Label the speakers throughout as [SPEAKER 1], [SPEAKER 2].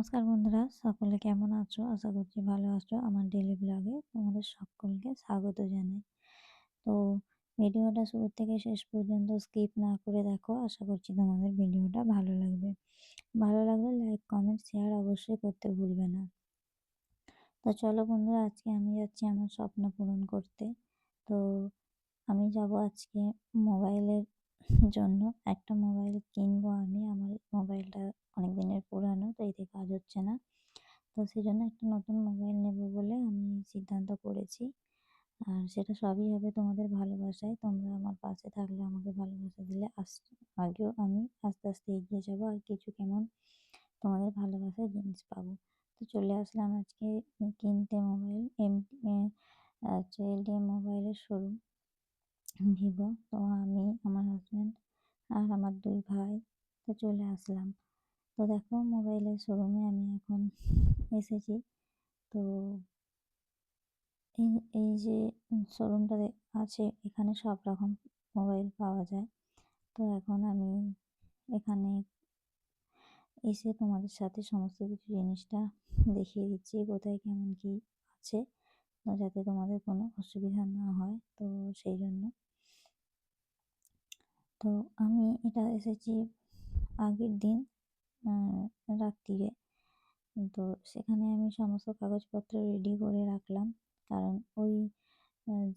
[SPEAKER 1] নমস্কার বন্ধুরা, সকলে কেমন আছো? আশা করছি ভালো আছো। আমার ডেলি ব্লগে তোমাদের সকলকে স্বাগত জানাই। তো ভিডিওটা শুরু থেকে শেষ পর্যন্ত স্কিপ না করে দেখো, আশা করছি তোমাদের ভিডিওটা ভালো লাগবে। ভালো লাগলে লাইক কমেন্ট শেয়ার অবশ্যই করতে ভুলবে না। তো চলো বন্ধুরা, আজকে আমি যাচ্ছি আমার স্বপ্ন পূরণ করতে। তো আমি যাব আজকে মোবাইলের জন্য। একটা মোবাইল কিনবো আমি, আমার মোবাইলটা অনেক দিনের পুরানো, তো এতে কাজ হচ্ছে না। তো সেই জন্য একটা নতুন মোবাইল নেব বলে আমি সিদ্ধান্ত করেছি। আর সেটা সবই হবে তোমাদের ভালোবাসায়। তোমরা আমার পাশে থাকলে আমাকে ভালোবাসা দিলে আস, আগেও আমি আস্তে আস্তে এগিয়ে যাব। আর কিছু কেমন তোমাদের ভালোবাসার জিনিস পাবো। তো চলে আসলাম আজকে কিনতে মোবাইল, এম হচ্ছে এলডিএম মোবাইলের শোরুম। ভিভো, তো আমি, আমার হাজব্যান্ড আর আমার দুই ভাই, তো চলে আসলাম। তো দেখো মোবাইলের শোরুমে আমি এখন এসেছি। তো এই এই যে শোরুমটা আছে, এখানে সব রকম মোবাইল পাওয়া যায়। তো এখন আমি এখানে এসে তোমাদের সাথে সমস্ত কিছু জিনিসটা দেখিয়ে দিচ্ছি, কোথায় কেমন কি আছে যাতে তোমাদের কোনো অসুবিধা না হয়, তো সেই জন্য। তো আমি এটা এসেছি আগের দিন। রাত্রিরে তো সেখানে আমি সমস্ত কাগজপত্র রেডি করে রাখলাম। কারণ ওই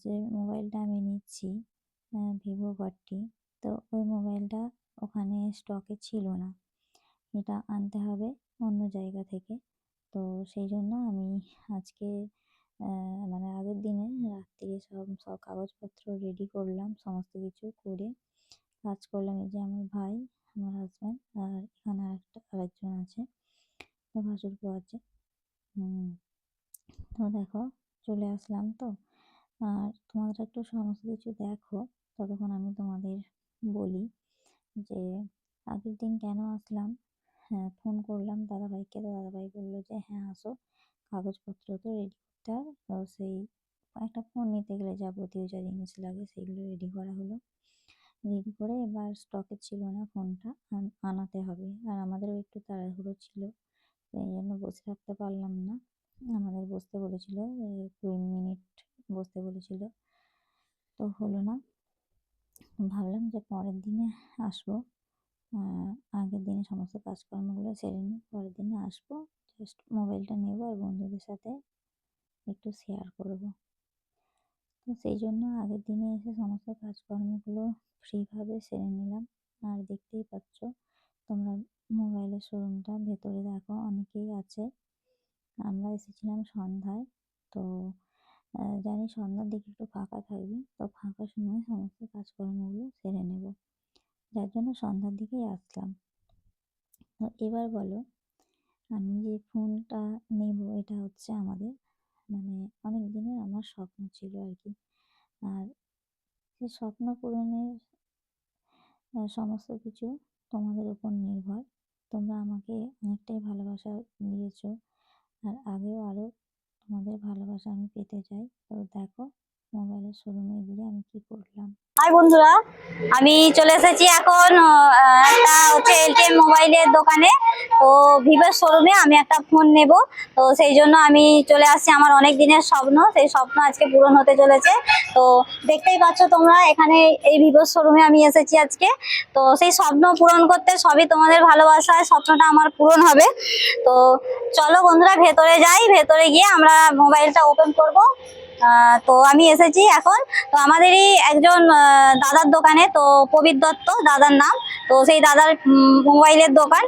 [SPEAKER 1] যে মোবাইলটা আমি নিচ্ছি ভিভো ফর্টি তো ওই মোবাইলটা ওখানে স্টকে ছিল না। এটা আনতে হবে অন্য জায়গা থেকে। তো সেই জন্য আমি আজকে মানে আগের দিনে রাত্রিরে সব সব কাগজপত্র রেডি করলাম, সমস্ত কিছু করে কাজ করলাম। এই যে আমার ভাই আমার হাজব্যান্ড আর এখানে আরেকটা, আরেকজন আছে। তো ভাসুরপো আছে তো দেখো, চলে আসলাম তো। আর তোমাদের একটু সমস্ত কিছু দেখো, ততক্ষণ আমি তোমাদের বলি যে, আগের দিন কেন আসলাম? হ্যাঁ ফোন করলাম, দাদাভাইকে। তো দাদাভাই বলল যে হ্যাঁ আসো। কাগজপত্র তো রেডি করতে তো সেই একটা ফোন নিতে গেলে যাবতীয় যা জিনিস লাগে সেগুলো রেডি করা হলো। রেডি করে এবার স্টকে ছিল না ফোনটা আনাতে হবে। আর আমাদেরও একটু তাড়াহুড়ো ছিল, সেই জন্য বসে থাকতে পারলাম না। আমাদের বসতে বলেছিল কুড়ি মিনিট বসতে বলেছিল, তো হলো না। ভাবলাম যে পরের দিনে আসব। আগের দিনে সমস্ত কাজকর্মগুলো সেরে নিই, পরের দিনে আসব। জাস্ট মোবাইলটা নেব আর বন্ধুদের সাথে একটু শেয়ার করব। তো সেই জন্য আগের দিনে এসে সমস্ত কাজকর্মগুলো ফ্রিভাবে সেরে নিলাম। আর দেখতেই পাচ্ছ, তোমরা মোবাইলের শোরুমটা ভেতরে দেখো, অনেকেই আছে। আমরা এসেছিলাম সন্ধ্যায়, তো জানি সন্ধ্যার দিকে একটু ফাঁকা থাকবে, তো ফাঁকা সময় সমস্ত কাজকর্মগুলো সেরে নেব। যার জন্য সন্ধ্যার দিকেই আসলাম। তো এবার বলো, আমি যে ফোনটা নেব, এটা হচ্ছে আমাদের মানে অনেক দিনের আমার স্বপ্ন ছিল আর কি আর সে স্বপ্ন পূরণের সমস্ত কিছু তোমাদের উপর নির্ভর। তোমরা আমাকে অনেকটাই ভালোবাসা দিয়েছ। আর আগেও আরও তোমাদের ভালোবাসা আমি পেতে চাই। তো দেখো মোবাইলের শোরুমে গিয়ে আমি কি করলাম।
[SPEAKER 2] হাই বন্ধুরা, আমি চলে এসেছি এখন একটা হচ্ছে এলটিএম মোবাইলের দোকানে। তো ভিভোর শোরুমে আমি একটা ফোন নেব। তো সেই জন্য আমি চলে আসছি আমার অনেক দিনের স্বপ্ন। সেই স্বপ্ন আজকে পূরণ হতে চলেছে। তো দেখতেই পাচ্ছ তোমরা, এখানে এই ভিভোর শোরুমে আমি এসেছি আজকে। তো সেই স্বপ্ন পূরণ করতে সবই তোমাদের ভালোবাসায় স্বপ্নটা আমার পূরণ হবে। তো চলো বন্ধুরা, ভেতরে যাই। ভেতরে গিয়ে আমরা মোবাইলটা ওপেন করব। তো আমি এসেছি এখন। তো আমাদেরই একজন দাদার দোকানে, তো প্রবীর দত্ত, দাদার নাম। তো সেই দাদার মোবাইলের দোকান।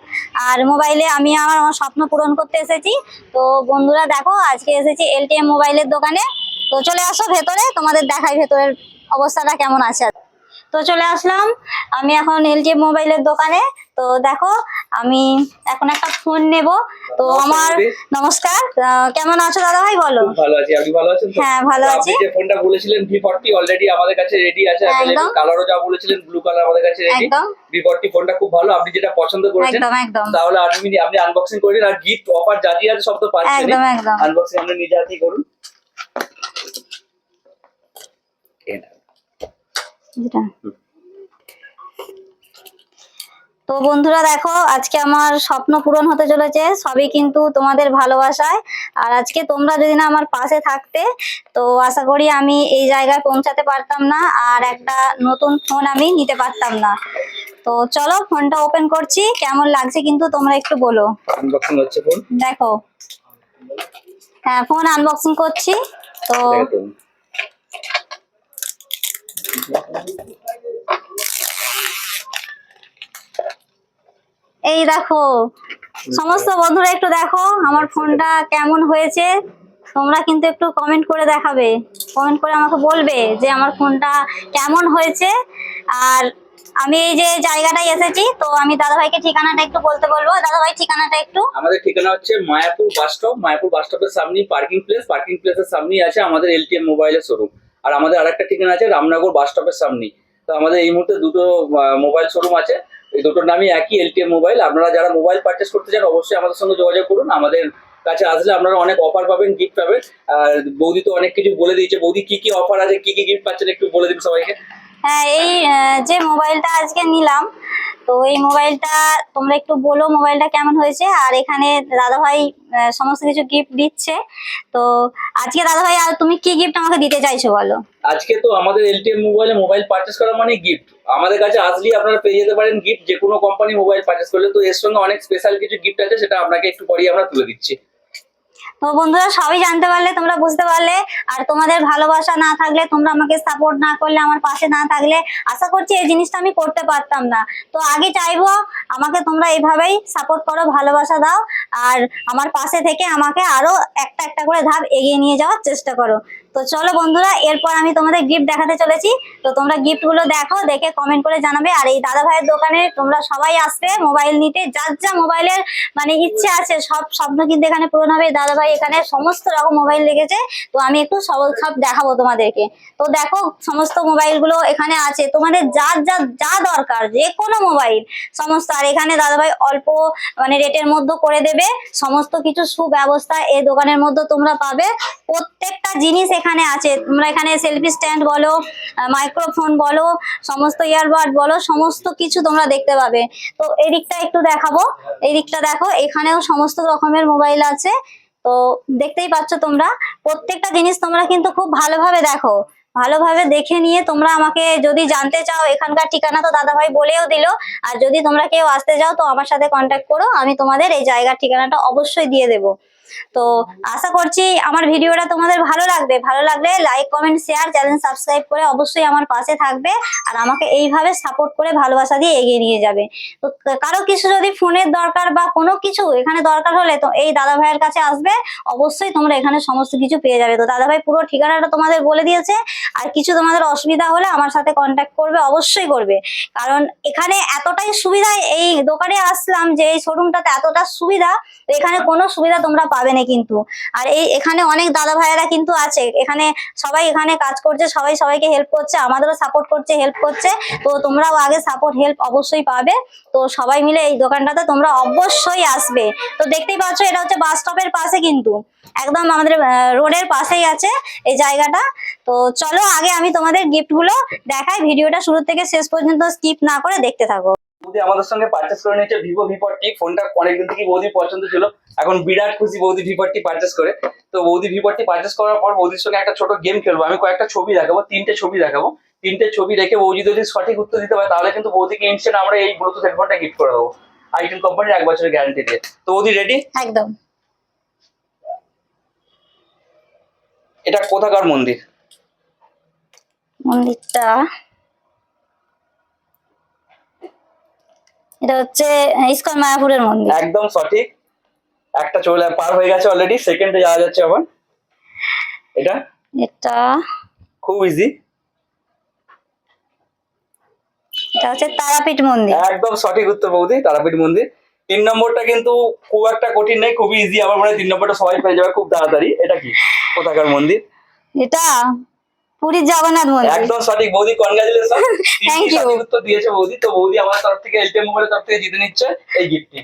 [SPEAKER 2] আর মোবাইলে আমি আমার আমার স্বপ্ন পূরণ করতে এসেছি। তো বন্ধুরা দেখো, আজকে এসেছি এলটিএম মোবাইলের দোকানে। তো চলে আসো ভেতরে, তোমাদের দেখাই ভেতরের অবস্থাটা কেমন আছে। তো চলে আসলাম, আমি এখন এলটিএম মোবাইলের দোকানে। তো দেখো আমি এখন একটা ফোন নেব। তো আমার নমস্কার কেমন আছো দাদা ভাই বলো
[SPEAKER 3] ভালো আছি। আপনি ভালো আছেন
[SPEAKER 2] হ্যাঁ ভালো আছি
[SPEAKER 3] আপনি যে ফোনটা বলেছিলেন V40 অলরেডি আমাদের কাছে রেডি আছে
[SPEAKER 2] একদম।
[SPEAKER 3] কালারও যা বলেছিলেন ব্লু কালার আমাদের কাছে রেডি
[SPEAKER 2] একদম।
[SPEAKER 3] V40 ফোনটা খুব ভালো। আপনি যেটা পছন্দ করেছেন
[SPEAKER 2] একদম একদম।
[SPEAKER 3] তাহলে আপনি আপনি আনবক্সিং করে দিন। আর গিফট অফার যা দিয়ে আছে সব তো পাচ্ছেন
[SPEAKER 2] একদম একদম।
[SPEAKER 3] আনবক্সিং আপনি নিজে হাতেই করুন।
[SPEAKER 2] যেটা তো বন্ধুরা দেখো আজকে আমার স্বপ্ন পূরণ হতে চলেছে সবই কিন্তু তোমাদের ভালোবাসায়। আর আজকে তোমরা যদি না আমার পাশে থাকতে তো আশা করি আমি এই জায়গায় পৌঁছাতে পারতাম না আর একটা নতুন ফোন আমি নিতে পারতাম না। তো চলো ফোনটা ওপেন করছি কেমন লাগছে কিন্তু তোমরা একটু বলো। দেখো। হ্যাঁ ফোন আনবক্সিং করছি তো এই দেখো, সমস্ত বন্ধুরা একটু দেখো, আমার ফোনটা কেমন হয়েছে? তোমরা কিন্তু একটু কমেন্ট করে দেখাবে। কমেন্ট করে আমাকে বলবে যে আমার ফোনটা কেমন হয়েছে। আর আমি এই যে জায়গাটায় এসেছি, তো আমি দাদাভাইকে ঠিকানাটা একটু বলতে বলব। দাদাভাই, ঠিকানাটা একটু?
[SPEAKER 3] আমাদের ঠিকানা হচ্ছে Mayapur bus stop. Mayapur bus স্টপের সামনে পার্কিং প্লেস পার্কিং প্লেসের সামনেই আছে আমাদের এলটিএম মোবাইলের শোরুম আর আমাদের আরেকটা ঠিকানা আছে রামনগর বাস স্টপের সামনেই। তো আমাদের এই মুহূর্তে দুটো মোবাইল শোরুম আছে। এই দুটোর নামই একই এলটিএম মোবাইল আপনারা যারা মোবাইল পারচেস করতে চান, অবশ্যই আমাদের সঙ্গে যোগাযোগ করুন। আমাদের কাছে আসলে আপনারা অনেক অফার পাবেন গিফট পাবেন। আর বৌদি তো অনেক কিছু বলে দিয়েছে। বৌদি, কি কি অফার আছে, কি কি গিফট পাচ্ছেন একটু বলে দিন সবাইকে।
[SPEAKER 2] হ্যাঁ এই যে মোবাইলটা আজকে নিলাম, তো এই মোবাইলটা তোমরা একটু বলো মোবাইলটা কেমন হয়েছে। আর এখানে দাদাভাই সমস্ত কিছু গিফট দিচ্ছে। তো আজকে দাদাভাই, আর তুমি কি গিফট আমাকে দিতে চাইছো বলো?
[SPEAKER 3] আজকে তো আমাদের এলটিএম মোবাইলে মোবাইল পারচেস করা মানে গিফট আমাদের কাছে আসলেই আপনারা পেয়ে যেতে পারেন গিফট যে কোনো কোম্পানি মোবাইল পারচেস করলে। তো এর সঙ্গে অনেক স্পেশাল কিছু গিফট আছে, সেটা আপনাকে একটু পরেই আমরা তুলে দিচ্ছি।
[SPEAKER 2] তো বন্ধুরা, সবই জানতে পারলে, তোমরা বুঝতে পারলে। আর তোমাদের ভালোবাসা না থাকলে, তোমরা আমাকে সাপোর্ট না করলে, আমার পাশে না থাকলে, আশা করছি এই জিনিসটা আমি করতে পারতাম না। তো আগে চাইব, আমাকে তোমরা এইভাবেই সাপোর্ট করো, ভালোবাসা দাও। আর আমার পাশে থেকে আমাকে আরও একটা একটা করে ধাপ এগিয়ে নিয়ে যাওয়ার চেষ্টা করো। তো চলো বন্ধুরা, এরপর আমি তোমাদের গিফট দেখাতে চলেছি। তো তোমরা গিফটগুলো দেখো, দেখে কমেন্ট করে জানাবে। আর এই দাদা ভাইয়ের দোকানে তোমরা সবাই আসবে মোবাইল নিতে। যার যা মোবাইলের মানে ইচ্ছে আছে, সব স্বপ্ন কিন্তু এখানে পূরণ হবে। দাদা ভাই এখানে সমস্ত রকম মোবাইল রেখেছে। তো আমি একটু সব সব দেখাবো তোমাদেরকে। তো দেখো, সমস্ত মোবাইলগুলো এখানে আছে। তোমাদের যার যা যা দরকার যে কোনো মোবাইল সমস্ত। আর এখানে দাদা ভাই অল্প মানে রেটের মধ্যে করে দেবে। সমস্ত কিছু সুব্যবস্থা এই দোকানের মধ্যে তোমরা পাবে। প্রত্যেকটা জিনিস এখানে আছে। তোমরা এখানে সেলফি স্ট্যান্ড বলো মাইক্রোফোন বলো, সমস্ত ইয়ারবাড বলো, সমস্ত কিছু তোমরা দেখতে পাবে। তো এদিকটা একটু দেখাবো। এদিকটা দেখো, এখানেও সমস্ত রকমের মোবাইল আছে। তো দেখতেই পাচ্ছ তোমরা, প্রত্যেকটা জিনিস তোমরা কিন্তু খুব ভালোভাবে দেখো। ভালোভাবে দেখে নিয়ে তোমরা আমাকে যদি জানতে চাও এখানকার ঠিকানা, তো দাদাভাই বলেও দিল। আর যদি তোমরা কেউ আসতে চাও, তো আমার সাথে কন্ট্যাক্ট করো, আমি তোমাদের এই জায়গার ঠিকানাটা অবশ্যই দিয়ে দেবো। তো আশা করছি আমার ভিডিওটা তোমাদের ভালো লাগবে। ভালো লাগলে like comment share channel subscribe করে অবশ্যই আমার পাশে থাকবে আর আমাকে এইভাবে সাপোর্ট করে ভালোবাসা দিয়ে এগিয়ে নিয়ে যাবে। তো কারও কিছু যদি ফোনের দরকার বা কোনো কিছু এখানে দরকার হলে তো এই দাদা ভাইয়ের কাছে আসবে, অবশ্যই তোমরা এখানে সমস্ত কিছু পেয়ে যাবে। তো দাদা ভাই পুরো ঠিকানাটা তোমাদের বলে দিয়েছে, আর কিছু তোমাদের অসুবিধা হলে আমার সাথে কন্ট্যাক্ট করবে, অবশ্যই করবে। কারণ এখানে এতটাই সুবিধা, এই দোকানে আসলাম যে এই শোরুমটাতে এতটা সুবিধা এখানে কোনো সুবিধা তোমরা পাবে না কিন্তু। আর এই এখানে অনেক দাদা ভাইয়েরা কিন্তু আছে। এখানে সবাই এখানে কাজ করছে, সবাই সবাইকে হেল্প করছে, আমাদেরও সাপোর্ট করছে হেল্প করছে। তো তোমরাও আগে সাপোর্ট হেল্প অবশ্যই পাবে। তো সবাই মিলে এই দোকানটাতে তোমরা অবশ্যই আসবে। তো দেখতেই পাচ্ছ, এটা হচ্ছে বাস স্টপের পাশে কিন্তু। একদম আমাদের রোডের পাশেই আছে এই জায়গাটা। তো চলো আগে আমি তোমাদের গিফটগুলো দেখাই। ভিডিওটা শুরু থেকে শেষ পর্যন্ত স্কিপ না করে দেখতে থাকো।
[SPEAKER 3] আমাদের সঙ্গে পারচেস করে নিয়েছে ভিভো ভি ফোরটি ফোনটা অনেকদিন থেকে বৌদি পছন্দ ছিল। এখন বিরাট খুশি বৌদি ভি ফোরটি পারচেস করে। তো বৌদি ভি ফোরটি পারচেস করার পর বৌদির সঙ্গে একটা ছোট গেম খেলব। আমি কয়েকটা ছবি দেখাবো তিনটে ছবি দেখাবো। তিনটে ছবি রেখে বৌদি যদি সঠিক উত্তর দিতে পারে তাহলে কিন্তু বৌদিকে ইনস্ট্যান্ট আমরা এই ব্লুটুথ হেডফোনটা গিফট করে দেবো। আইটেন কোম্পানির এক বছরের গ্যারান্টি দিয়ে। তো বৌদি রেডি
[SPEAKER 2] একদম।
[SPEAKER 3] এটা কোথাকার মন্দির?
[SPEAKER 2] মন্দিরটা এটা হচ্ছে ইস্কন মায়াপুরের মন্দির।
[SPEAKER 3] একদম সঠিক। একটা চলে পার হয়ে গেছে অলরেডি সেকেন্ডে যাওয়া যাচ্ছে আবার এটা
[SPEAKER 2] এটা
[SPEAKER 3] খুব ইজি
[SPEAKER 2] এটা হচ্ছে তারাপীঠ মন্দির।
[SPEAKER 3] একদম সঠিক উত্তর বৌদি তারাপীঠ মন্দির। তিন নম্বরটা কিন্তু খুব একটা কঠিন নেই খুবই ইজি আমার মনে হয় তিন নম্বরটা সবাই পেয়ে যাবে খুব তাড়াতাড়ি। এটা কি? কোথাকার মন্দির?
[SPEAKER 2] এটা পুরীর জগন্নাথ মন্দির।
[SPEAKER 3] একদম সঠিক বৌদি কনগ্রাচুলেশন
[SPEAKER 2] you.
[SPEAKER 3] সঠিক উত্তর দিয়েছে বৌদি। তো বৌদি আমার তরফ থেকে এলটিএম মোবাইলের তরফ থেকে জিতে নিচ্ছে এই গিফটটি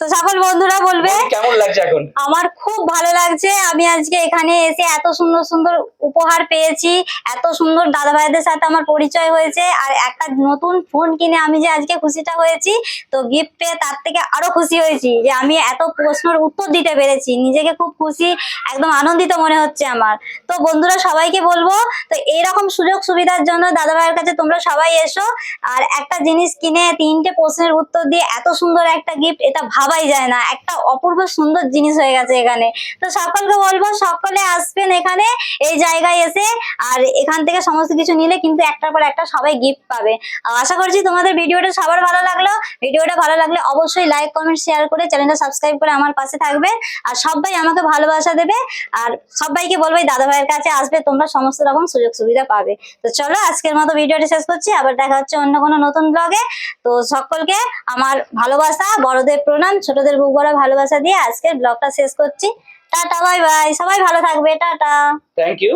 [SPEAKER 2] তো সকল বন্ধুরা বলবে
[SPEAKER 3] কেমন লাগছে এখন?
[SPEAKER 2] আমার খুব ভালো লাগছে। আমি আজকে এখানে এসে এত সুন্দর সুন্দর উপহার পেয়েছি এত সুন্দর দাদা ভাইদের সাথে আমার পরিচয় হয়েছে আর একটা নতুন ফোন কিনে আমি যে আজকে খুশিটা হয়েছি তো গিফট পেয়ে তার থেকে আরও খুশি হয়েছি যে আমি এত প্রশ্নের উত্তর দিতে পেরেছি। নিজেকে খুব খুশি একদম আনন্দিত মনে হচ্ছে আমার। তো বন্ধুরা সবাইকে বলব তো এইরকম সুযোগ সুবিধার জন্য দাদা ভাইয়ের কাছে তোমরা সবাই এসো আর একটা জিনিস কিনে তিনটে প্রশ্নের উত্তর দিয়ে এত সুন্দর একটা গিফট এটা ভাবাই যায় না। একটা অপূর্ব সুন্দর জিনিস হয়ে গেছে এখানে। তো সকলকে বলব, সকলে আসবেন এখানে, এই জায়গায় এসে, আর এখান থেকে সমস্ত কিছু নিলে কিন্তু একটার পর একটা সবাই গিফট পাবে। আশা করছি তোমাদের ভিডিওটা সবার ভালো লাগল। ভিডিওটা ভালো লাগলে অবশ্যই লাইক কমেন্ট শেয়ার করে চ্যানেলটা সাবস্ক্রাইব করে আমার পাশে থাকবে। আর সবাই আমাকে ভালোবাসা দেবে। আর সবাইকে বলব দাদা ভাইয়ের কাছে আসবে, তোমরা সমস্ত রকম সুযোগ সুবিধা পাবে। তো চলো, আজকের মতো ভিডিওটা শেষ করছি। আবার দেখা হচ্ছে অন্য কোনো নতুন ব্লগে তো সকলকে আমার ভালোবাসা, বড়দের প্রণাম ছোটদের বুক ভরা ভালোবাসা দিয়ে আজকের ব্লগটা শেষ করছি। টাটা বাই বাই সবাই ভালো থাকবে। টাটা।
[SPEAKER 3] Thank you